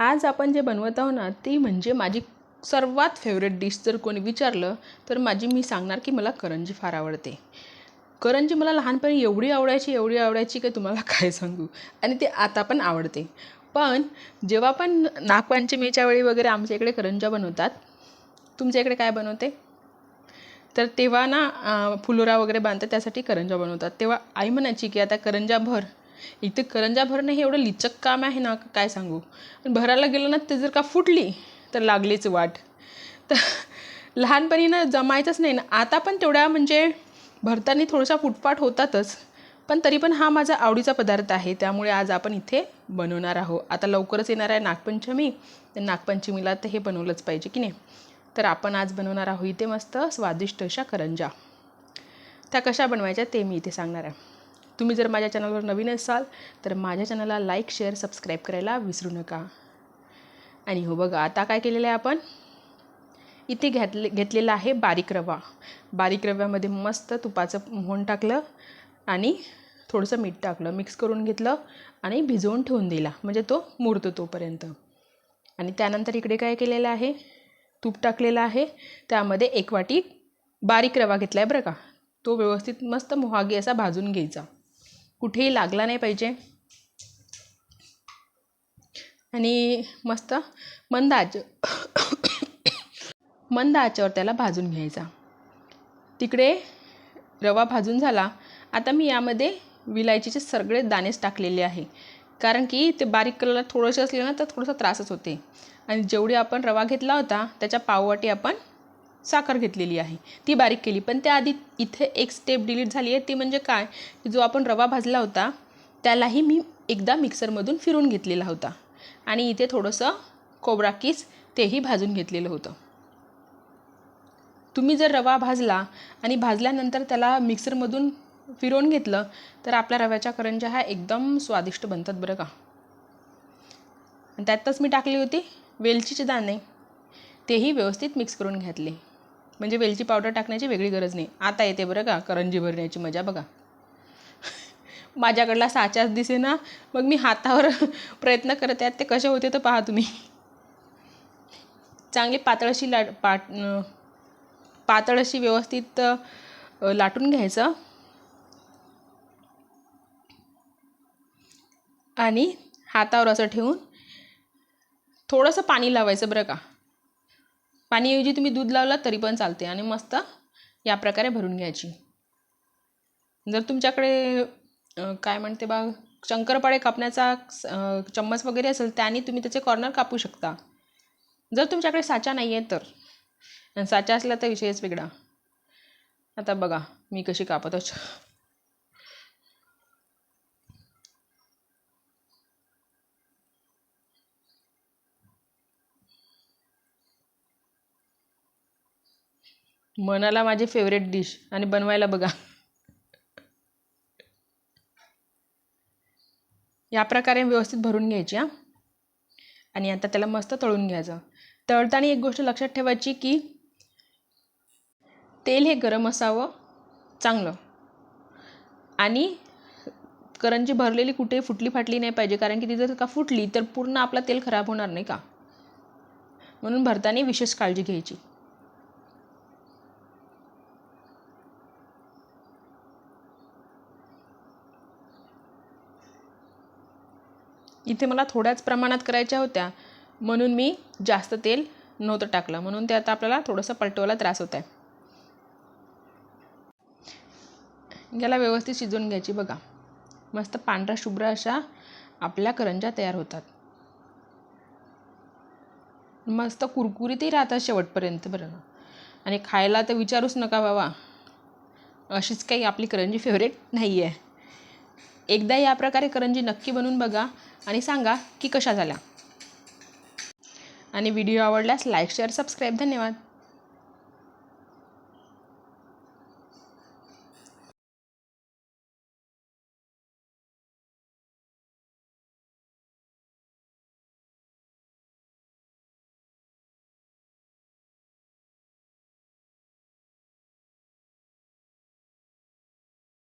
आज आपण जे बनवत आहो ना ती म्हणजे माझी सर्वात फेवरेट डिश जर कोणी विचारलं तर माझी मी सांगणार की मला करंजी फार आवडते. करंजी मला लहानपणी एवढी आवडायची एवढी आवडायची की तुम्हाला काय सांगू? आणि ती आता पण आवडते. पण जेव्हा पण नागपंचमीच्या वेळी वगैरे आमच्या इकडे करंजा बनवतात तुमच्या इकडे काय बनवते? तर तेव्हा ना फुलोरा वगैरे बांधतात त्यासाठी करंजा बनवतात. तेव्हा आई म्हणायची की आता करंजा भर इथे करंजा भरणं हे एवढं लिचक काम आहे ना काय सांगू? भरायला गेलं ना ते जर का फुटली तर लागलीच वाट. तर लहानपणी ना जमायचंच नाही ना. आता पण तेवढ्या म्हणजे भरताना थोडासा फुटपाट होतातच. पण तरी पण हा माझा आवडीचा पदार्थ आहे. त्यामुळे आज आपण इथे बनवणार आहोत. आता लवकरच येणार आहे नागपंचमी. तर नागपंचमीला तर हे बनवलंच पाहिजे की नाही? तर आपण आज बनवणार आहोत इथे मस्त स्वादिष्ट अशा करंजा. त्या कशा बनवायच्या ते मी इथे सांगणार आहे. तुम्ही जर माझ्या चॅनलवर नवीन असाल तर माझ्या चॅनलला लाईक शेअर सबस्क्राईब करायला विसरू नका. आणि हो बघा आता काय केलेलं आहे आपण? इथे घेतले घेतलेला आहे बारीक रवा. बारीक रव्यामध्ये मस्त तुपाचं मोहन टाकलं आणि थोडंसं मीठ टाकलं. मिक्स करून घेतलं आणि भिजवून ठेवून दिला. म्हणजे तो मुरतो तोपर्यंत. आणि त्यानंतर इकडे काय केलेलं आहे? तूप टाकलेलं आहे. त्यामध्ये एक वाटी बारीक रवा घेतला आहे बरं का. तो व्यवस्थित मस्त मोहागी असा भाजून घ्यायचा. कुठेही लागला नाही पाहिजे. आणि मस्त मंद आच मंद आचेवर त्याला भाजून घ्यायचा. तिकडे रवा भाजून झाला. आता मी यामध्ये विलायचीचे सगळे दाणेच टाकलेले आहे. कारण की ते बारीक कलरला थोडंसे असले ना तर थोडासा त्रासच होते. आणि जेवढी आपण रवा घेतला होता त्याच्या पाववाटी आपण साखर घेतलेली आहे. ती बारीक केली. पण त्याआधी इथे एक स्टेप डिलीट झाली आहे. ती म्हणजे काय? जो आपण रवा भाजला होता त्यालाही मी एकदा मिक्सरमधून फिरून घेतलेला होता. आणि इथे थोडंसं कोबरा किस तेही भाजून घेतलेलं होतं. तुम्ही जर रवा भाजला आणि भाजल्यानंतर त्याला मिक्सरमधून फिरवून घेतलं तर आपल्या रव्याच्या करंज्या ह्या एकदम स्वादिष्ट बनतात बरं का. आणि त्यातच मी टाकली होती वेलचीचे दाणे. तेही व्यवस्थित मिक्स करून घेतले. म्हणजे वेलची पावडर टाकण्याची वेगळी गरज नाही. आता येते बरं का करंजी भरण्याची मजा बघा. माझ्याकडला साच्याच दिसे ना मग मी हातावर प्रयत्न करत आहेत ते कसे होते तर पहा तुम्ही. चांगली पातळशी लाट पाट पातळशी व्यवस्थित लाटून घ्यायचं. आणि हातावर असं ठेवून थोडंसं पाणी लावायचं बरं का. पाणीऐवजी तुम्ही दूध लावलात तरी पण चालते आणि मस्त या प्रकारे भरून घ्यायची. जर तुमच्याकडे काय म्हणते बा शंकरपाळे कापण्याचा चम्मच वगैरे असेल त्याने तुम्ही त्याचे कॉर्नर कापू शकता. जर तुमच्याकडे साचा नाही आहे तर साचा असला तर विषयच वेगळा. आता बघा मी कशी कापत मनाला माझी फेवरेट डिश आणि बनवायला बघा. या प्रकारे व्यवस्थित भरून घ्यायची हां. आणि आता त्याला मस्त तळून घ्यायचं. तळताना एक गोष्ट लक्षात ठेवायची की तेल हे गरम असावं चांगलं. आणि करंजी भरलेली कुठे फुटली फाटली नाही पाहिजे कारण की ती जर का फुटली तर पूर्ण आपला तेल खराब होणार नाही का? म्हणून भरताना विशेष काळजी घ्यायची. इथे मला थोड्याच प्रमाणात करायच्या होत्या. म्हणून मी जास्त तेल नव्हतं टाकलं. म्हणून ते आता आपल्याला थोडंसं पलटवायला त्रास होत आहे. याला व्यवस्थित शिजवून घ्यायची बघा. मस्त पांढरा शुभ्र अशा आपल्या करंज्या तयार होतात. मस्त कुरकुरीतही राहतात शेवटपर्यंत बरं. आणि खायला तर विचारूच नका बाबा. अशीच काही आपली करंजी फेवरेट नाही आहे एकदा या प्रकारे करंजी नक्की बनवून बघा आणि सांगा की कशा झाल्या. आणि व्हिडिओ आवडल्यास लाईक शेअर सबस्क्राईब. धन्यवाद.